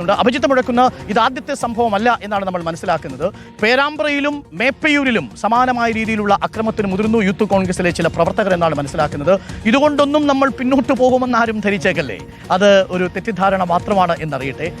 ുണ്ട്. അഭിജിത്ത് മുഴക്കുന്ന ഇത് ആദ്യത്തെ സംഭവമല്ല എന്നാണ് നമ്മൾ മനസ്സിലാക്കുന്നത്. പേരാമ്പ്രയിലും മേപ്പയൂരിലും സമാനമായ രീതിയിലുള്ള അക്രമത്തിന് മുതിർന്നു യൂത്ത് കോൺഗ്രസിലെ ചില പ്രവർത്തകർ എന്നാണ് മനസ്സിലാക്കുന്നത്. ഇതുകൊണ്ടൊന്നും നമ്മൾ പിന്നോട്ട് പോകുമെന്ന് ആരും ധരിച്ചേക്കല്ലേ? അത് ഒരു തെറ്റിദ്ധാരണ മാത്രമാണ് എന്നറിയട്ടെ.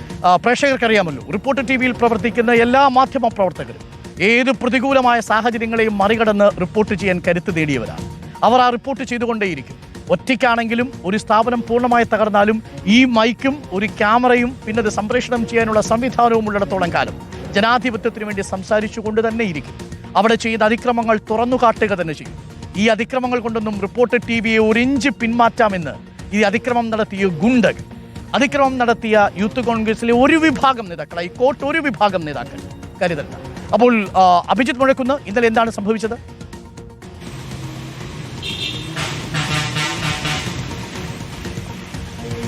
പ്രേക്ഷകർക്കറിയാമല്ലോ റിപ്പോർട്ട് ടി വിയിൽ പ്രവർത്തിക്കുന്ന എല്ലാ മാധ്യമ പ്രവർത്തകരും ഏത് പ്രതികൂലമായ സാഹചര്യങ്ങളെയും മറികടന്ന് റിപ്പോർട്ട് ചെയ്യാൻ കരുത്ത് തേടിയവരാണ് അവർ ആ റിപ്പോർട്ട് ചെയ്തുകൊണ്ടേയിരിക്കും. ഒറ്റയ്ക്കാണെങ്കിലും ഒരു സ്ഥാപനം പൂർണമായി തകർന്നാലും ഈ മൈക്കും ഒരു ക്യാമറയും പിന്നെ അത് സംപ്രേഷണം ചെയ്യാനുള്ള സംവിധാനവും ഉള്ളിടത്തോളം കാലം. ജനാധിപത്യത്തിന് വേണ്ടി സംസാരിച്ചുകൊണ്ട് തന്നെ ഇരിക്കും. അവിടെ ചെയ്ത അതിക്രമങ്ങൾ തുറന്നു കാട്ടുക തന്നെ ചെയ്യും. ഈ അതിക്രമങ്ങൾ കൊണ്ടൊന്നും റിപ്പോർട്ട് ടി വിയെ ഒരു ഇഞ്ച് പിന്മാറ്റാമെന്ന് ഈ അതിക്രമം നടത്തിയ ഗുണ്ടകൾ അതിക്രമം നടത്തിയ യൂത്ത് കോൺഗ്രസിലെ ഒരു വിഭാഗം നേതാക്കൾ ഹൈക്കോർട്ട് ഒരു വിഭാഗം നേതാക്കൾ കരുതണ്ട. അപ്പോൾ അഭിജിത്ത് മുഴക്കുന്ന് ഇന്നലെ എന്താണ് സംഭവിച്ചത്?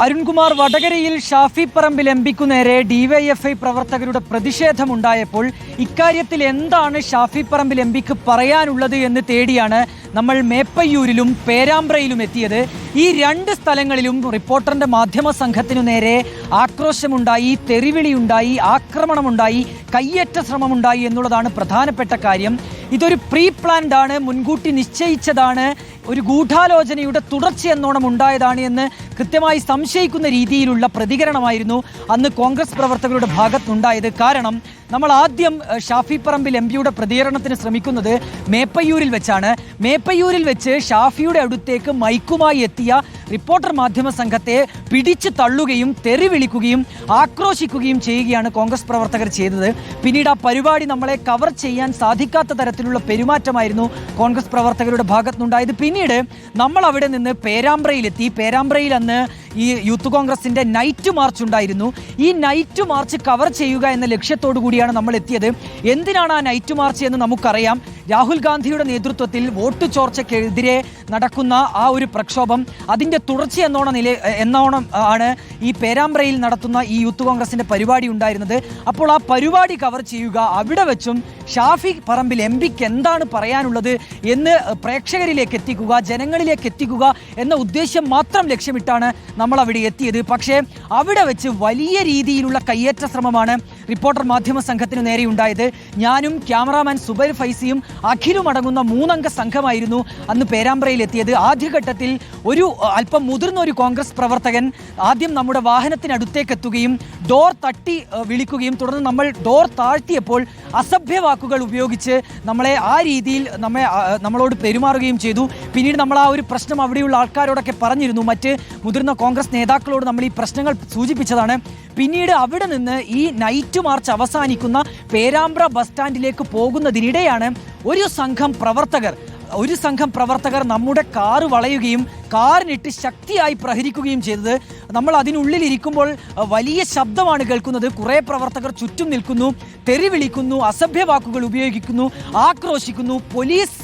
അരുൺകുമാർ വടകരയിൽ ഷാഫി പറമ്പിൽ എം പിക്കു നേരെ ഡിവൈഎഫ്ഐ പ്രവർത്തകരുടെ പ്രതിഷേധമുണ്ടായപ്പോൾ ഇക്കാര്യത്തിൽ എന്താണ് ഷാഫി പറമ്പിൽ എം പിക്ക് പറയാനുള്ളത് എന്ന് തേടിയാണ് നമ്മൾ മേപ്പയ്യൂരിലും പേരാമ്പ്രയിലും എത്തിയത്. ഈ രണ്ട് സ്ഥലങ്ങളിലും റിപ്പോർട്ടറിന്റെ മാധ്യമ സംഘത്തിനു നേരെ ആക്രോശമുണ്ടായി തെറിവിളിയുണ്ടായി ആക്രമണമുണ്ടായി കയ്യേറ്റ ശ്രമമുണ്ടായി എന്നുള്ളതാണ് പ്രധാനപ്പെട്ട കാര്യം. ഇതൊരു പ്രീ പ്ലാൻഡാണ് മുൻകൂട്ടി നിശ്ചയിച്ചതാണ്. ഒരു ഗൂഢാലോചനയുടെ തുടർച്ചയെന്നോണം ഉണ്ടായതാണ് എന്ന് കൃത്യമായി സംശയിക്കുന്ന രീതിയിലുള്ള പ്രതികരണമായിരുന്നു അന്ന് കോൺഗ്രസ് പ്രവർത്തകരുടെ ഭാഗത്തുണ്ടായത്. കാരണം നമ്മൾ ആദ്യം ഷാഫി പറമ്പിൽ എം പിയുടെ പ്രതികരണത്തിന് ശ്രമിക്കുന്നത് മേപ്പയ്യൂരിൽ വെച്ചാണ്. മേപ്പയ്യൂരിൽ വെച്ച് ഷാഫിയുടെ അടുത്തേക്ക് മൈക്കുമായി എത്തിയ റിപ്പോർട്ടർ മാധ്യമ സംഘത്തെ പിടിച്ചു തള്ളുകയും തെറി വിളിക്കുകയും ആക്രോശിക്കുകയും ചെയ്യുകയാണ് കോൺഗ്രസ് പ്രവർത്തകർ ചെയ്തത്. പിന്നീട് ആ പരിപാടി നമ്മളെ കവർ ചെയ്യാൻ സാധിക്കാത്ത തരത്തിലുള്ള പെരുമാറ്റമായിരുന്നു കോൺഗ്രസ് പ്രവർത്തകരുടെ ഭാഗത്തുനിന്നുണ്ടായത്. പിന്നീട് നമ്മൾ അവിടെ നിന്ന് പേരാമ്പ്രയിലെത്തി. പേരാമ്പ്രയിൽ അന്ന് ഈ യൂത്ത് കോൺഗ്രസിന്റെ നൈറ്റ് മാർച്ച് ഉണ്ടായിരുന്നു. ഈ നൈറ്റ് മാർച്ച് കവർ ചെയ്യുക എന്ന ലക്ഷ്യത്തോടു കൂടിയാണ് നമ്മൾ എത്തിയത് എന്തിനാണ് ആ നൈറ്റ് മാർച്ച് എന്ന് നമുക്കറിയാം. രാഹുൽ ഗാന്ധിയുടെ നേതൃത്വത്തിൽ വോട്ട് ചോർച്ചയ്ക്കെതിരെ നടക്കുന്ന ആ ഒരു പ്രക്ഷോഭം അതിന്റെ തുടർച്ച എന്നോണം നില എന്നോണം ആണ് ഈ പേരാമ്പ്രയിൽ നടത്തുന്ന ഈ യൂത്ത് കോൺഗ്രസിന്റെ പരിപാടി ഉണ്ടായിരുന്നത്. അപ്പോൾ ആ പരിപാടി കവർ ചെയ്യുക അവിടെ വെച്ചും ഷാഫി പറമ്പിൽ എം പിക്ക് എന്താണ് പറയാനുള്ളത് എന്ന് പ്രേക്ഷകരിലേക്ക് എത്തിക്കുക ജനങ്ങളിലേക്ക് എത്തിക്കുക എന്ന ഉദ്ദേശ്യം മാത്രം ലക്ഷ്യമിട്ടാണ് നമ്മൾ അവിടെ എത്തിയത്. പക്ഷേ അവിടെ വെച്ച് വലിയ രീതിയിലുള്ള കയ്യേറ്റ ശ്രമമാണ് റിപ്പോർട്ടർ മാധ്യമ സംഘത്തിന് നേരെ ഉണ്ടായത് ഞാനും ക്യാമറാമാൻ സുബൈർ ഫൈസിയും അഖിലും അടങ്ങുന്ന മൂന്നംഗ സംഘമായിരുന്നു അന്ന് പേരാമ്പ്രയിൽ എത്തിയത്. ആദ്യഘട്ടത്തിൽ ഒരു അല്പം മുതിർന്ന ഒരു കോൺഗ്രസ് പ്രവർത്തകൻ ആദ്യം നമ്മുടെ വാഹനത്തിനടുത്തേക്ക് എത്തുകയും ഡോർ തട്ടി വിളിക്കുകയും തുടർന്ന് നമ്മൾ ഡോർ താഴ്ത്തിയപ്പോൾ അസഭ്യ വാക്കുകൾ ഉപയോഗിച്ച് നമ്മളെ ആ രീതിയിൽ നമ്മെ നമ്മളോട് പെരുമാറുകയും ചെയ്തു. പിന്നീട് നമ്മൾ ആ ഒരു പ്രശ്നം അവിടെയുള്ള ആൾക്കാരോടൊക്കെ പറഞ്ഞിരുന്നു. മറ്റ് മുതിർന്ന കോൺഗ്രസ് നേതാക്കളോട് നമ്മൾ ഈ പ്രശ്നങ്ങൾ സൂചിപ്പിച്ചതാണ്. പിന്നീട് അവിടെ നിന്ന് ഈ നൈറ്റ് മാർച്ച് അവസാനിക്കുന്ന പേരാമ്പ്ര ബസ് സ്റ്റാൻഡിലേക്ക് പോകുന്നതിനിടെയാണ് ഒരു സംഘം പ്രവർത്തകർ ഒരു സംഘം പ്രവർത്തകർ നമ്മുടെ കാറ് വളയുകയും കാറിനിട്ട് ശക്തിയായി പ്രഹരിക്കുകയും ചെയ്തത്. നമ്മൾ അതിനുള്ളിൽ ഇരിക്കുമ്പോൾ വലിയ ശബ്ദമാണ് കേൾക്കുന്നത്. കുറേ പ്രവർത്തകർ ചുറ്റും നിൽക്കുന്നു തെറി വിളിക്കുന്നു അസഭ്യ വാക്കുകൾ ഉപയോഗിക്കുന്നു ആക്രോശിക്കുന്നു. പോലീസ്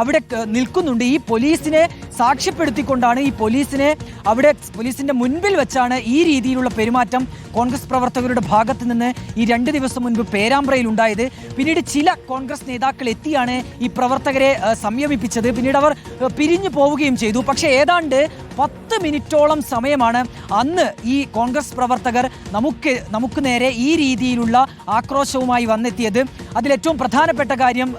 അവിടെ നിൽക്കുന്നുണ്ട്. ഈ പോലീസിനെ സാക്ഷ്യപ്പെടുത്തിക്കൊണ്ടാണ് ഈ പോലീസിനെ അവിടെ പോലീസിന്റെ മുൻപിൽ വെച്ചാണ് ഈ രീതിയിലുള്ള പെരുമാറ്റം കോൺഗ്രസ് പ്രവർത്തകരുടെ ഭാഗത്ത് നിന്ന് ഈ രണ്ട് ദിവസം മുൻപ് പേരാമ്പ്രയിൽ ഉണ്ടായത്. പിന്നീട് ചില കോൺഗ്രസ് നേതാക്കൾ എത്തിയാണ് ഈ പ്രവർത്തകരെ സംയമിപ്പിച്ചത് പിന്നീട് അവർ പിരിഞ്ഞു പോവുകയും ചെയ്തു. പക്ഷേ ഏതാണ്ട് പത്ത് മിനിറ്റോളം സമയമാണ് അന്ന് ഈ കോൺഗ്രസ് പ്രവർത്തകർ നമുക്ക് നമുക്ക് നേരെ ഈ രീതിയിലുള്ള ആക്രോശവുമായി വന്നെത്തിയത്. അതിലേറ്റവും പ്രധാനപ്പെട്ട കാര്യം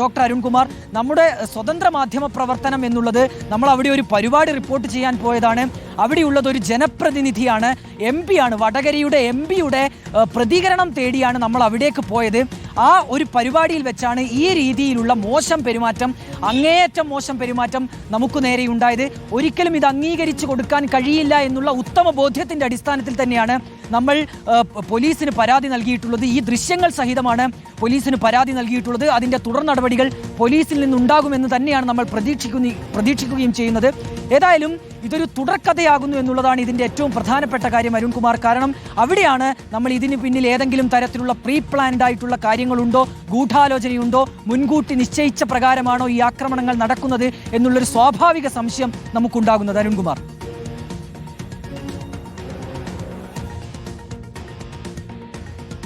ഡോക്ടർ അരുൺകുമാർ നമ്മുടെ സ്വതന്ത്ര മാധ്യമ പ്രവർത്തനം എന്നുള്ളത് നമ്മൾ അവിടെ ഒരു പരിപാടി റിപ്പോർട്ട് ചെയ്യാൻ പോയതാണ്. അവിടെയുള്ളത് ഒരു ജനപ്രതിനിധിയാണ് എം ആണ് വടകരയുടെ എം പിയുടെ പ്രതികരണം തേടിയാണ് നമ്മൾ അവിടേക്ക് പോയത്. ആ ഒരു പരിപാടിയിൽ വെച്ചാണ് ഈ രീതിയിലുള്ള മോശം പെരുമാറ്റം അങ്ങേയറ്റം മോശം പെരുമാറ്റം നമുക്ക് നേരെ ഉണ്ടായത്. ഒരിക്കലും ഇത് അംഗീകരിച്ചു കൊടുക്കാൻ കഴിയില്ല എന്നുള്ള ഉത്തമ ബോധ്യത്തിന്റെ അടിസ്ഥാനത്തിൽ തന്നെയാണ് നമ്മൾ പോലീസിന് പരാതി നൽകിയിട്ടുള്ളത് ഈ ദൃശ്യങ്ങൾ സഹിതമാണ് പോലീസിന് പരാതി നൽകിയിട്ടുള്ളത്. അതിന്റെ തുടർ നടപടികൾ പോലീസിൽ നിന്നുണ്ടാകുമെന്ന് തന്നെയാണ് നമ്മൾ പ്രതീക്ഷിക്കുന്ന പ്രതീക്ഷിക്കുകയും ചെയ്യുന്നത്. ഏതായാലും ഇതൊരു തുടർക്കഥയാകുന്നു എന്നുള്ളതാണ് ഇതിന്റെ ഏറ്റവും പ്രധാനപ്പെട്ട കാര്യം അരുൺകുമാർ. കാരണം അവിടെയാണ് നമ്മൾ ഇതിന് പിന്നിൽ ഏതെങ്കിലും തരത്തിലുള്ള പ്രീ പ്ലാൻഡ് ആയിട്ടുള്ള കാര്യങ്ങളുണ്ടോ ഗൂഢാലോചനയുണ്ടോ മുൻകൂട്ടി നിശ്ചയിച്ച പ്രകാരമാണോ ഈ ആക്രമണങ്ങൾ നടക്കുന്നത് എന്നുള്ളൊരു സ്വാഭാവിക സംശയം നമുക്കുണ്ടാകുന്നത്. അരുൺകുമാർ.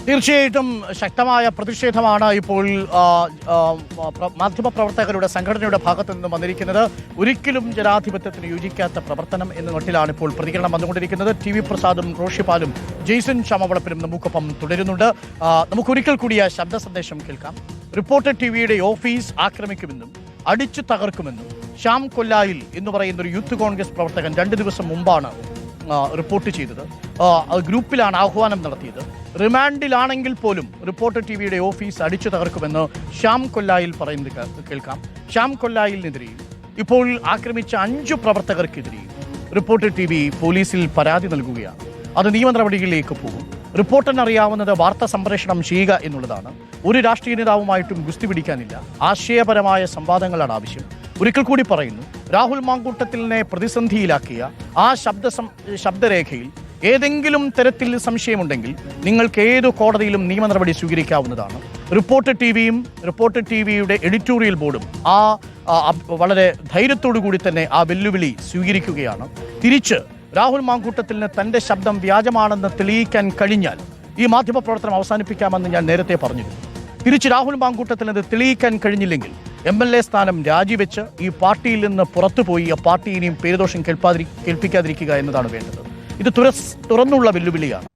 തീർച്ചയായിട്ടും ശക്തമായ പ്രതിഷേധമാണ് ഇപ്പോൾ മാധ്യമപ്രവർത്തകരുടെ സംഘടനയുടെ ഭാഗത്തു നിന്നും വന്നിരിക്കുന്നത്. ഒരിക്കലും ജനാധിപത്യത്തിന് യോജിക്കാത്ത പ്രവർത്തനം എന്ന മട്ടിലാണ് ഇപ്പോൾ പ്രതികരണം വന്നുകൊണ്ടിരിക്കുന്നത്. ടി വി പ്രസാദും റോഷിപാലും ജെയ്സൺ ചമവളപ്പിലും നമുക്കൊപ്പം തുടരുന്നുണ്ട്. നമുക്കൊരിക്കൽ കൂടി ആ ശബ്ദ സന്ദേശം കേൾക്കാം. റിപ്പോർട്ടർ ടി വിയുടെ ഓഫീസ് ആക്രമിക്കുമെന്നും അടിച്ചു തകർക്കുമെന്നും ശ്യാം കൊല്ലായിൽ എന്ന് പറയുന്ന ഒരു യൂത്ത് കോൺഗ്രസ് പ്രവർത്തകൻ രണ്ട് ദിവസം മുമ്പാണ് റിപ്പോർട്ട് ചെയ്തത്. ഗ്രൂപ്പിലാണ് ആഹ്വാനം നടത്തിയത്. റിമാൻഡിലാണെങ്കിൽ പോലും റിപ്പോർട്ടർ ടി വിയുടെ ഓഫീസ് അടിച്ചു തകർക്കുമെന്ന് ശ്യാം കൊല്ലായിൽ പറയുന്നത് കേൾക്കാം. ശ്യാം കൊല്ലായിലിനെതിരെയും ഇപ്പോൾ ആക്രമിച്ച അഞ്ചു പ്രവർത്തകർക്കെതിരെയും റിപ്പോർട്ടർ ടി വി പോലീസിൽ പരാതി നൽകുകയാണ്. അത് നിയമ നടപടികളിലേക്ക് പോകും. റിപ്പോർട്ടറിന് അറിയാവുന്നത് വാർത്താ സംപ്രേഷണം ചെയ്യുക എന്നുള്ളതാണ്. ഒരു രാഷ്ട്രീയ നേതാവുമായിട്ടും ഗുസ്തി പിടിക്കാനില്ല. ആശയപരമായ സംവാദങ്ങളാണ് ആവശ്യം. ഒരിക്കൽ കൂടി പറയുന്നു രാഹുൽ മാങ്കൂട്ടത്തിലിനെ പ്രതിസന്ധിയിലാക്കിയ ആ ശബ്ദ ശബ്ദരേഖയിൽ ഏതെങ്കിലും തരത്തിൽ സംശയമുണ്ടെങ്കിൽ നിങ്ങൾക്ക് ഏത് കോടതിയിലും നിയമ നടപടി സ്വീകരിക്കാവുന്നതാണ്. റിപ്പോർട്ടർ ടി വിയും റിപ്പോർട്ടർ ടി വിയുടെ എഡിറ്റോറിയൽ ബോർഡും ആ വളരെ ധൈര്യത്തോടു കൂടി തന്നെ ആ വെല്ലുവിളി സ്വീകരിക്കുകയാണ്. തിരിച്ച് രാഹുൽ മാങ്കൂട്ടത്തിന് തന്റെ ശബ്ദം വ്യാജമാണെന്ന് തെളിയിക്കാൻ കഴിഞ്ഞാൽ ഈ മാധ്യമപ്രവർത്തനം അവസാനിപ്പിക്കാമെന്ന് ഞാൻ നേരത്തെ പറഞ്ഞിരുന്നു. തിരിച്ച് രാഹുൽ മാങ്കൂട്ടത്തിന് അത് തെളിയിക്കാൻ കഴിഞ്ഞില്ലെങ്കിൽ എം എൽ എ സ്ഥാനം രാജിവെച്ച് ഈ പാർട്ടിയിൽ നിന്ന് പുറത്തുപോയി ആ പാർട്ടി ഇനിയും പേരുദോഷം കേൾപ്പാതിരി കേൾപ്പിക്കാതിരിക്കുക എന്നതാണ് വേണ്ടത്. ഇത് തുറന്നുള്ള വെല്ലുവിളിയാണ്.